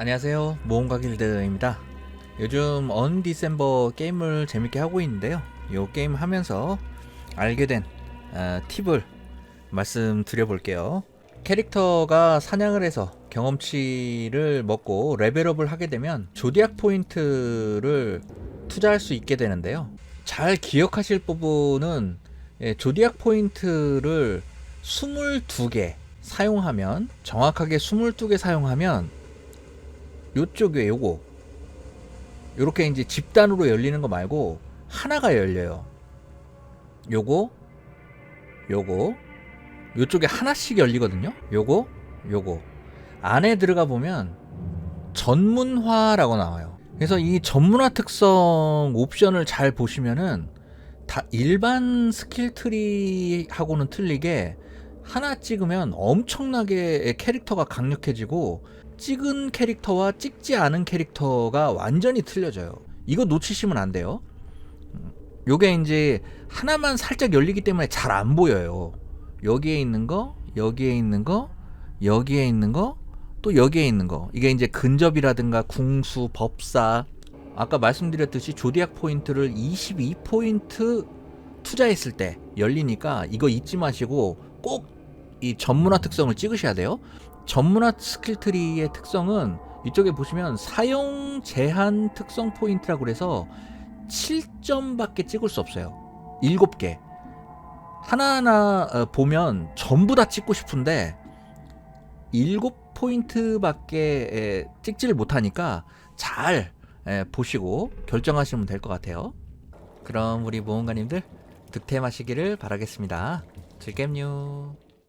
안녕하세요. 모험가 길드입니다. 요즘 언디셈버 게임을 재밌게 하고 있는데요. 요 게임 하면서 알게 된 어, 팁을 말씀드려 볼게요. 캐릭터가 사냥을 해서 경험치를 먹고 레벨업을 하게 되면 조디악 포인트를 투자할 수 있게 되는데요. 잘 기억하실 부분은 예, 조디악 포인트를 22개 사용하면 정확하게 22개 사용하면 요쪽에 요거 요렇게 이제 집단으로 열리는 거 말고 하나가 열려요. 요거 요거 요쪽에 하나씩 열리거든요. 요거 요거 안에 들어가 보면 전문화라고 나와요. 그래서 이 전문화 특성 옵션을 잘 보시면은 다 일반 스킬 트리하고는 틀리게 하나 찍으면 엄청나게 캐릭터가 강력해지고 찍은 캐릭터와 찍지 않은 캐릭터가 완전히 틀려져요. 이거 놓치시면 안 돼요. 음, 요게 이제 하나만 살짝 열리기 때문에 잘 안 보여요. 여기에 있는 거, 여기에 있는 거, 여기에 있는 거, 또 여기에 있는 거. 이게 이제 근접이라든가 궁수, 법사. 아까 말씀드렸듯이 조디악 포인트를 22포인트 투자했을 때 열리니까 이거 잊지 마시고 꼭 이 전문화 특성을 찍으셔야 돼요. 전문화 스킬 트리의 특성은 이쪽에 보시면 사용 제한 특성 포인트라고 그래서 7점밖에 찍을 수 없어요. 7개. 하나하나 어, 보면 전부 다 찍고 싶은데 7포인트밖에 찍지를 못하니까 잘 에, 보시고 결정하시면 될 것 같아요. 그럼 우리 모험가님들 득템하시기를 바라겠습니다. 즐겜요.